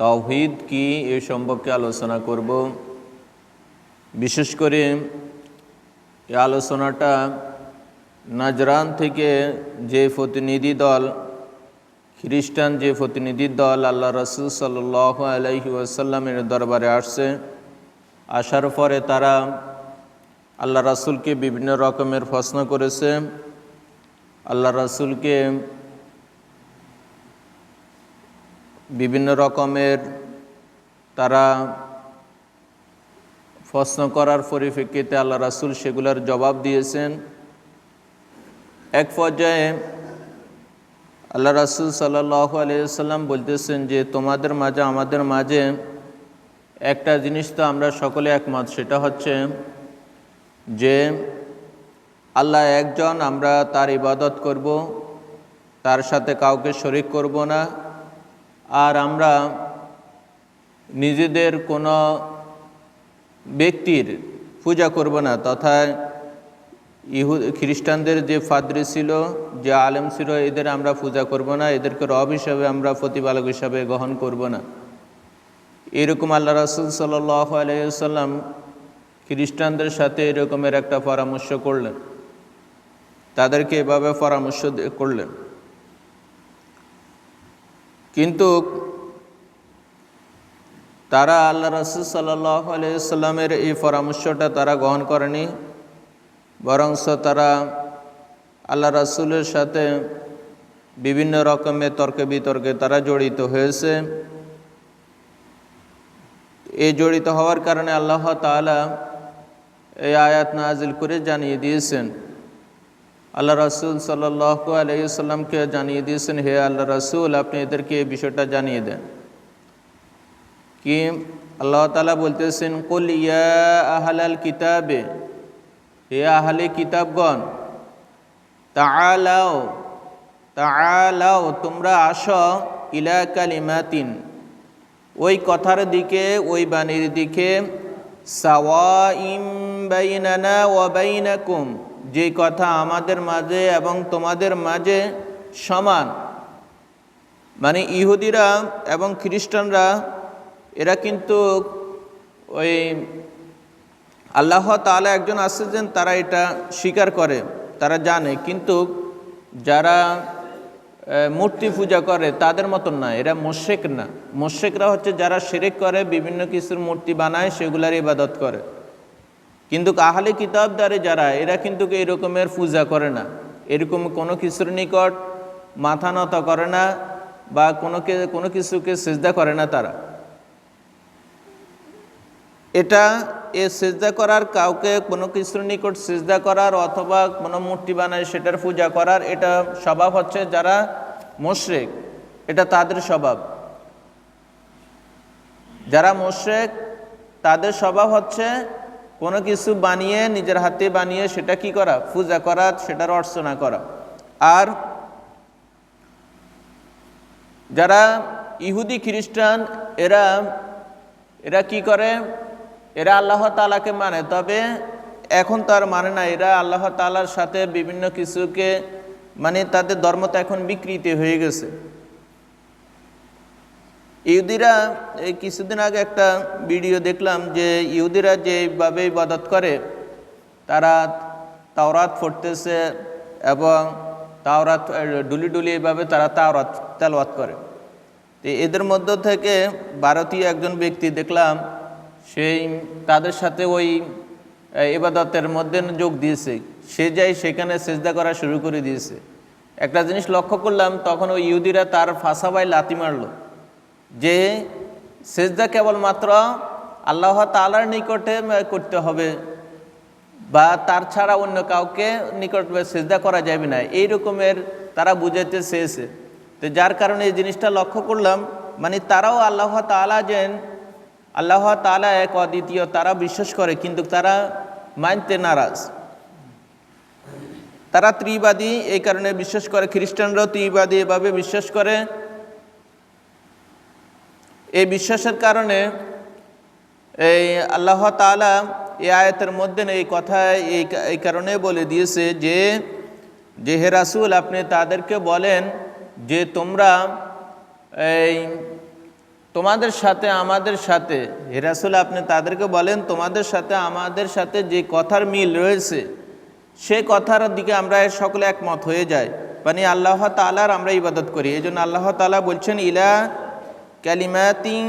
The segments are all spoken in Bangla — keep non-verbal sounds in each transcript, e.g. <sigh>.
তাওহিদ কি এ সম্পর্কে আলোচনা করব। বিশেষ করে এই আলোচনাটা নাজরান থেকে যে প্রতিনিধি দল, খ্রিস্টান যে প্রতিনিধি দল আল্লাহ রসুল সাল্লাহ আলহি ওয়াসাল্লামের দরবারে আসছে, আসার পরে তারা আল্লাহ রাসুলকে বিভিন্ন রকমের প্রশ্ন করেছে। আল্লাহ রাসুলকে বিভিন্ন রকমের তারা প্রশ্ন করার পরিপ্রেক্ষিতে আল্লাহ রাসুল সেগুলোর জবাব দিয়েছেন। এক পর্যায়ে আল্লাহ রাসুল সাল্লাহ আলিয়াল্লাম বলতেছেন যে, তোমাদের মাঝে, আমাদের মাঝে একটা জিনিস তো আমরা সকলে একমত, সেটা হচ্ছে যে, আল্লাহ একজন, আমরা তার ইবাদত করব, তার সাথে কাউকে শরিক করব না আর আমরা নিজেদের কোনো ব্যক্তির পূজা করব না, তথা ইহু, খ্রিস্টানদের যে ফাদ্রি ছিল, যে আলেম ছিল, এদের আমরা পূজা করব না, এদেরকে রব হিসাবে আমরা প্রতিপালক হিসাবে গ্রহণ করব না। এরকম আল্লাহ রাসুল সাল্লাহ আলাইসাল্লাম খ্রিস্টানদের সাথে এরকমের একটা পরামর্শ করলেন। তাদেরকে এভাবে পরামর্শ করলেন। কিন্তু তারা আল্লাহ রসুল সাল্লাহ আলাইসাল্লামের এই পরামর্শটা তারা গ্রহণ করেনি, বরংস তারা আল্লাহ রাসুলের সাথে বিভিন্ন রকমের তর্কে বিতর্কে তারা জড়িত হয়েছে। এই জড়িত হওয়ার কারণে আল্লাহ তালা এই আয়াত নাজিল করে জানিয়ে দিয়েছেন। আল্লাহ রাসুল সাল্লাহ আলাইসাল্লামকে জানিয়ে দিয়েছেন, হে আল্লাহ রাসুল, আপনি এদেরকে এই বিষয়টা জানিয়ে দেন। কি আল্লাহ তালা বলতেছেন, কুল ইয়া আহালাল কিতাবে, হে আহলে কিতাবগণ, তাআলাও তাআলাও, তোমরা আসো ইলা কালিমাতিন, ওই কথার দিকে, ওই বাণীর দিকে সাওয়াইম বাইনানা ওয়া বাইনাকুম, যে কথা আমাদের মাঝে এবং তোমাদের মাঝে সমান। মানে ইহুদিরা এবং খ্রিস্টানরা, এরা কিন্তু ওই আল্লাহ তালা একজন আসছেন তারা এটা স্বীকার করে, তারা জানে। কিন্তু যারা মূর্তি পূজা করে, তাদের মতন না, এরা মোশেক না। মোশেকরা হচ্ছে যারা সেরেক করে, বিভিন্ন কিছুর মূর্তি বানায় সেগুলার ইবাদত করে। কিন্তু আহলে কিতাবদারে যারা, এরা কিন্তু এই রকমের পূজা করে না। এরকম কোনো কিছুর নিকট মাথা নত করে না বা কোনো কোনো কিছুকে সেজদা করে না তারা। এটা এ সেজদা করার, কাউকে কোনো কিছুর নিকট সেজদা করার অথবা কোনো মূর্তি বানায় সেটার পূজা করার, এটা স্বভাব হচ্ছে যারা মোশরেক। এটা তাদের স্বভাব। যারা মোশরেক, তাদের স্বভাব হচ্ছে কোনো কিছু বানিয়ে, নিজের হাতে বানিয়ে সেটা কি করা? পূজা করা, সেটার অর্চনা করা। আর যারা ইহুদি খ্রিস্টান, এরা এরা কি করে? এরা আল্লাহ তালাকে মানে তবে এখন তো আর মানে না, এরা আল্লাহ তালার সাথে বিভিন্ন কিছুকে মানে তাদের ধর্মটা এখন বিকৃতি হয়ে গেছে। ইহুদিরা, এই কিছুদিন আগে একটা ভিডিও দেখলাম যে ইহুদিরা যেভাবে ইবাদত করে, তারা তাওরাত পড়তেছে এবং তাওরাত, ডুলি ডুলি এইভাবে তারা তাওরাত, তেলওয়াত করে। তো এদের মধ্য থেকে ভারতীয় একজন ব্যক্তি দেখলাম সেই তাদের সাথে ওই এবাদতের মধ্যে যোগ দিয়েছে। সে যাই সেখানে সেজদা করা শুরু করে দিয়েছে। একটা জিনিস লক্ষ্য করলাম, তখন ওই ইহুদিরা তার ফাঁসাবাই লাতি মারল যে সেজদা কেবলমাত্র আল্লাহ তালার নিকটে করতে হবে বা তার ছাড়া অন্য কাউকে নিকট সেজদা করা যাবে না। এই রকমের তারা বুঝাইতে চেয়েছে। তো যার কারণে এই জিনিসটা লক্ষ্য করলাম মানে তারাও আল্লাহ তালা যেন আল্লাহ তালা এক অদ্বিতীয়, তারা বিশ্বাস করে, কিন্তু তারা মানতে নারাজ। তারা ত্রিবাদী, এই কারণে বিশ্বাস করে, খ্রিস্টানরাও ত্রিবাদী এভাবে বিশ্বাস করে। এই বিশ্বাসের কারণে এই আল্লাহ তালা এই আয়তের মধ্যে এই কথা এই এই কারণে বলে দিয়েছে যে যে হে রাসুল, আপনি তাদেরকে বলেন যে তোমরা এই তোমাদের সাথে, আমাদের সাথে। হেরাসুল আপনি তাদেরকে বলেন, তোমাদের সাথে, আমাদের সাথে যে কথার মিল রয়েছে, সে কথার দিকে আমরা সকলে একমত হয়ে যাই। মানে আল্লাহ তালার আমরা ইবাদত করি। এই জন্য আল্লাহ তালা বলছেন, ইলা ক্যালিমাতিং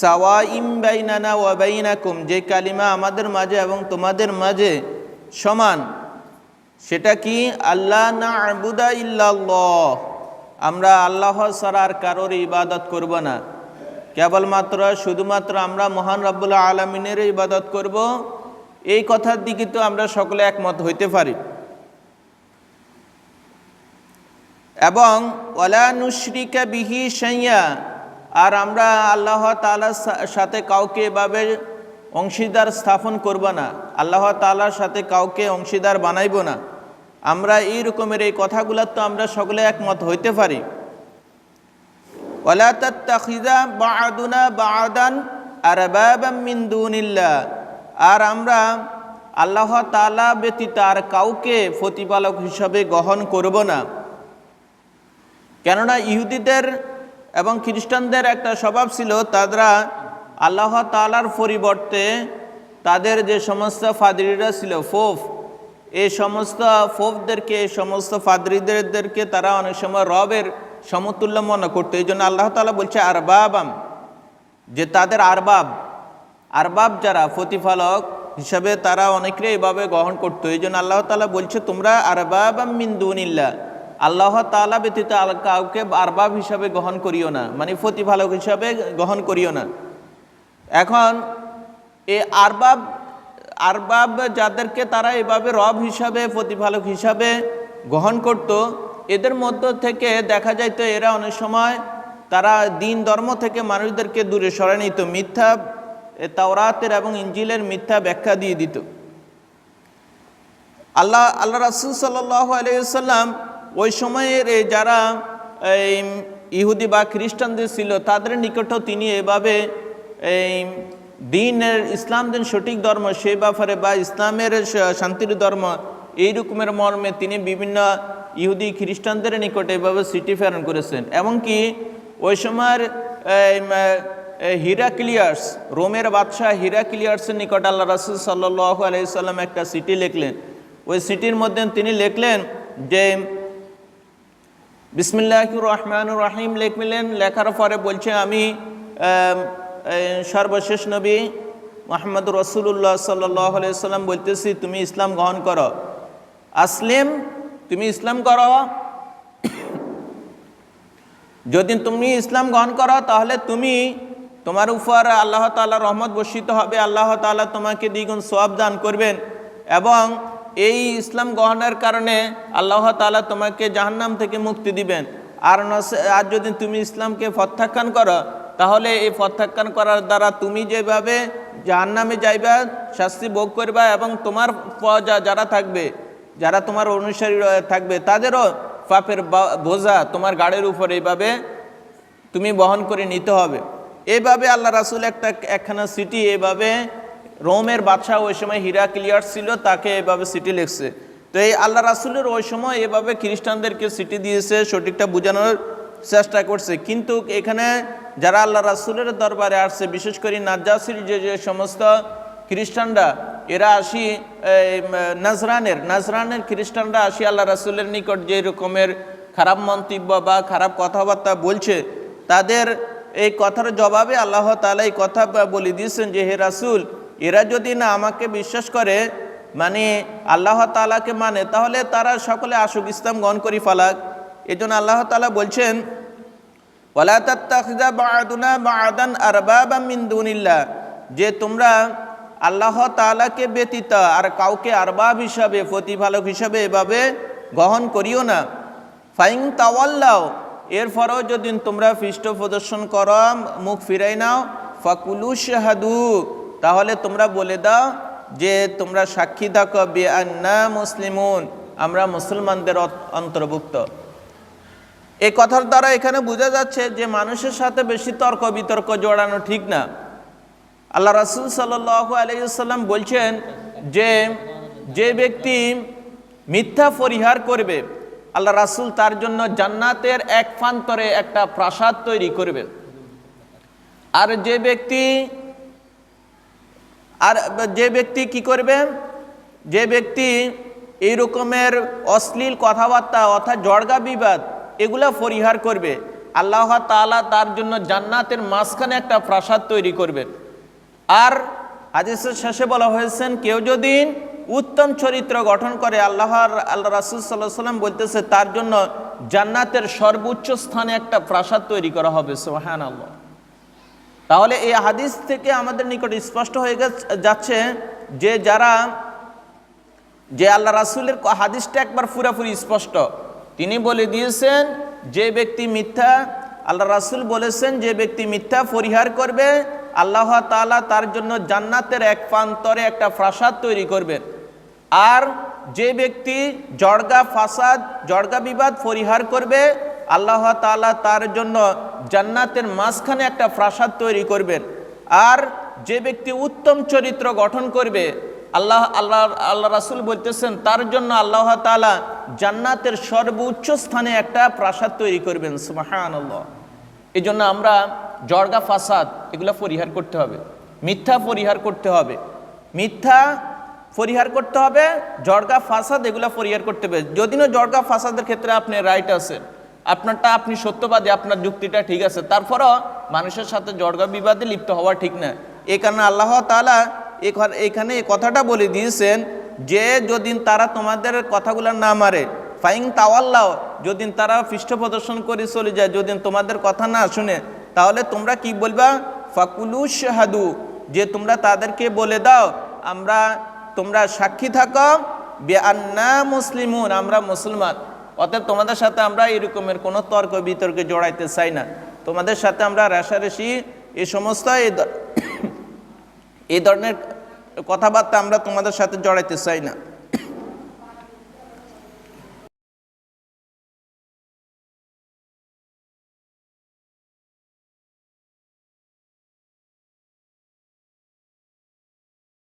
সাওয়া ইম বাইনানা ওয়াবাইনাকুম যে কালিমা আমাদের মাঝে এবং তোমাদের মাঝে সমান, সেটা কি? আল্লাহ না আবুদা ইল্লাল্লাহ আমরা আল্লাহ ছাড়া আর কারোর ইবাদত করব না। কেবলমাত্র, শুধুমাত্র আমরা মহান রব্বুল্লাহ আলমিনের ইবাদত করব, এই কথার দিকে তো আমরা সকলে একমত হইতে পারি। এবং ওলানুশ্রিকা বিহি সাইয়া আর আমরা আল্লাহ তালার সাথে কাউকে এভাবে অংশীদার স্থাপন করব না, আল্লাহ তালার সাথে কাউকে অংশীদার বানাইব না। আমরা এই রকমের এই কথাগুলোর তো আমরা সকলে একমত হইতে পারি। ওলা তাত্তাখিদা বাআদুনা বাআদান আরবাবাম মিন দুনিল্লাহ। আর আমরা আল্লাহ তাআলা ব্যতীত আর কাউকে প্রতিপালক হিসাবে গ্রহণ করব না। কেননা ইহুদিদের এবং খ্রিস্টানদের একটা স্বভাব ছিল, তারা আল্লাহ তালার পরিবর্তে তাদের যে সমস্ত ফাদরিরা ছিল, ফোফ, এই সমস্ত ফোফদেরকে, এই সমস্ত ফাদরিদেরকে তারা অনেক সময় রবের সমতুল্য মনে করতো, এই জন্য আল্লাহ তালা বলছে আরবাবাম, যে তাদের আরবাব আরবাব যারা প্রতিফলক হিসাবে তারা অনেকে এভাবে গ্রহণ করতো, এই জন্য আল্লাহ তালা বলছে তোমরা আরবাবাম মিন্দুনিল্লা আল্লাহ তালা ব্যতীত কাউকে আরবাব হিসাবে গ্রহণ করিও না মানে প্রতিফলক হিসাবে গ্রহণ করিও না। এখন এই আরবাব আরবাব যাদেরকে তারা এভাবে রব হিসাবে, প্রতিপালক হিসাবে গ্রহণ করত এদের মধ্য থেকে দেখা যায় তো এরা অনেক সময় তারা দিন ধর্ম থেকে মানুষদেরকে দূরে সরে নিত। মিথ্যা তাওরাতের এবং ইঞ্জিলের মিথ্যা ব্যাখ্যা দিয়ে দিত। আল্লাহ আল্লাহ রাসুল আলাইসাল্লাম ওই সময়ের যারা, এই, ইহুদি বা খ্রিস্টানদের ছিল, তাদের নিকটও তিনি এভাবে, এই, দিনের ইসলাম, দিন সঠিক ধর্ম, সে ব্যাপারে বা ইসলামের শান্তির ধর্ম, এই রকমের মর্মে তিনি বিভিন্ন ইহুদি খ্রিস্টানদের নিকটে এভাবে সিটি প্রেরণ করেছেন। এমনকি ওই সময়ের হিরাক্লিয়ার্স রোমের বাদশাহ হিরাক্লিয়ার্সের নিকট আল্লাহ রাসুল সাল্লাহ আলাইসাল্লাম একটা সিটি লিখলেন। ওই সিটির মধ্যে তিনি লিখলেন যে বিসমিল্লাহ রহমানুর রাহিম লিখলেন। লেখার পরে বলছে, আমি সর্বশেষ নবী মোহাম্মদ রসুল্লাহ সাল্লাহ সাল্লাম বলতেছি, তুমি ইসলাম গ্রহণ করো। আসলিম তুমি ইসলাম করো। যদি তুমি ইসলাম গ্রহণ করো, তাহলে তুমি তোমার উপর আল্লাহ তাআলা রহমত বর্ষিত হবে, আল্লাহ তাআলা তোমাকে দ্বিগুণ সব দান করবেন এবং এই ইসলাম গ্রহণের কারণে আল্লাহ তাআলা তোমাকে জাহান্নাম থেকে মুক্তি দিবেন। আর আর যদি তুমি ইসলামকে প্রত্যাখ্যান করো, তাহলে এই প্রত্যাখ্যান করার দ্বারা তুমি যেভাবে জাহান্নামে যাইবা, শাস্তি ভোগ করবা এবং তোমার যারা থাকবে যারা তোমার অনুসারী থাকবে, তাদেরও পাপের বোঝা তোমার গাড়ির উপর এইভাবে তুমি বহন করে নিতে হবে। এভাবে আল্লাহ রাসুল একটা একখানা সিটি এভাবে রোমের বাদশাহ ওই সময় হীরা ক্লিয়ার ছিল, তাকে এভাবে সিটি লিখছে। তো এই আল্লাহ রাসুলের ওই সময় এভাবে খ্রিস্টানদেরকে সিটি দিয়েছে, সঠিকটা বোঝানোর চেষ্টা করছে। কিন্তু এখানে যারা আল্লাহ রাসুলের দরবারে আসছে, বিশেষ করে নাজ্জাসির যে যে সমস্ত খ্রিস্টানরা এরা আসি নাজরানের নাজরানের খ্রিস্টানরা আসি আল্লাহ রাসুলের নিকট যে রকমের খারাপ মন্তব্য বা খারাপ কথাবার্তা বলছে, তাদের এই কথার জবাবে আল্লাহ তাআলা এই কথা বলে দিয়েছেন যে, হে রাসুল, এরা যদি না আমাকে বিশ্বাস করে মানে আল্লাহ তাআলাকে মানে তাহলে তারা সকলে আসুক, ইসলাম গ্রহণ করি ফালাক। এই জন্য আল্লাহ তালা বলছেন, ওয়ালা তাত্তাখিযা বা'দুনা বা'দান আরবাবাম মিন দুনিল্লাহ, যে তোমরা আল্লাহ তালাকে ব্যতীত আর কাউকে আরবাব হিসাবে, প্রতিপালক হিসাবে এভাবে গ্রহণ করিও না। ফাইং তাওয়াল্লাও এরপরও যদি তোমরা পৃষ্ঠ প্রদর্শন করো, মুখ ফিরাই নাও, ফাকুলু শাহাদু, তাহলে তোমরা বলে দাও যে তোমরা সাক্ষী থাকো আন্না মুসলিমুন, আমরা মুসলমানদের অন্তর্ভুক্ত। এই কথার দ্বারা এখানে বোঝা যাচ্ছে যে মানুষের সাথে বেশি তর্ক বিতর্ক জড়ানো ঠিক না। আল্লাহ রাসুল সাল্লাহ আলাইসাল্লাম বলছেন যে যে ব্যক্তি মিথ্যা পরিহার করবে, আল্লাহ রাসুল তার জন্য জান্নাতের এক প্রান্তরে একটা প্রাসাদ তৈরি করবে। আর যে ব্যক্তি, আর যে ব্যক্তি কি করবে? যে ব্যক্তি এই রকমের অশ্লীল কথাবার্তা অর্থাৎ জড়গা বিবাদ, এগুলা পরিহার করবে। আল্লাহ তাআলা তার জন্য জান্নাতের মাঝখানে একটা প্রাসাদ তৈরি করবেন আর হাদিসের শেষে বলা হয়েছেন কেউ যদি উত্তম চরিত্র গঠন করে আল্লাহর আল্লাহ রাসুল সাল্লাহ সাল্লাম বলতেছে, তার জন্য জান্নাতের সর্বোচ্চ স্থানে একটা প্রাসাদ তৈরি করা হবে সোহান আল্লাহ তাহলে এই হাদিস থেকে আমাদের নিকট স্পষ্ট হয়ে গেছে, যাচ্ছে যে যারা, যে আল্লাহ রাসুলের হাদিসটা একবার পুরাপুরি স্পষ্ট। তিনি বলে দিয়েছেন, যে ব্যক্তি মিথ্যা, আল্লাহ রাসুল বলেছেন, যে ব্যক্তি মিথ্যা পরিহার করবে আল্লাহ তাআলা তার জন্য জান্নাতের এক প্রান্তরে একটা প্রাসাদ তৈরি করবেন। আর যে ব্যক্তি জড়গা ফাসাদ জড়গা বিবাদ পরিহার করবে, আল্লাহ তাআলা তার জন্য জান্নাতের মাঝখানে একটা প্রাসাদ তৈরি করবেন। আর যে ব্যক্তি উত্তম চরিত্র গঠন করবে, আল্লাহ আল্লাহ আল্লাহ রাসুল বলতেছেন, তার জন্য আল্লাহ তাআলা জান্নাতের সর্বোচ্চ স্থানে একটা প্রাসাদ তৈরি করবেন। সুবাহান আল্লাহ এই জন্য আমরা জর্গা ফাসাদ এগুলো পরিহার করতে হবে। মিথ্যা পরিহার করতে হবে। মিথ্যা পরিহার করতে হবে জর্গা ফাসাদ এগুলো পরিহার করতে হবে। যদি যদিও জর্গা ফাসাদের ক্ষেত্রে আপনি রাইট আছেন, আপনারটা আপনি সত্যবাদী, আপনার যুক্তিটা ঠিক আছে। তারপরও মানুষের সাথে জর্গা বিবাদে লিপ্ত হওয়া ঠিক না। এই কারণে আল্লাহ এখানে এখানে এই কথাটা বলে দিয়েছেন যে যদি তারা তোমাদের কথাগুলো না মারে ফাইং তাওয়াল্লাও, যদি তারা পৃষ্ঠ প্রদর্শন করে চলে যায়, যদি তোমাদের কথা না শুনে, তাহলে তোমরা কি বলবা? ফাকুলু শাহাদু, যে তোমরা তাদেরকে বলে দাও, আমরা, তোমরা সাক্ষী থাকো, বেআন্না মুসলিমুন, আমরা মুসলমান। অতএব তোমাদের সাথে আমরা এরকমের কোনো তর্ক বিতর্কে জড়াইতে চাই না। তোমাদের সাথে আমরা রেশারেশি এই সমস্ত এই <coughs> ধরনের কথাবার্তা আমরা তোমাদের সাথে জড়াইতে চাই না।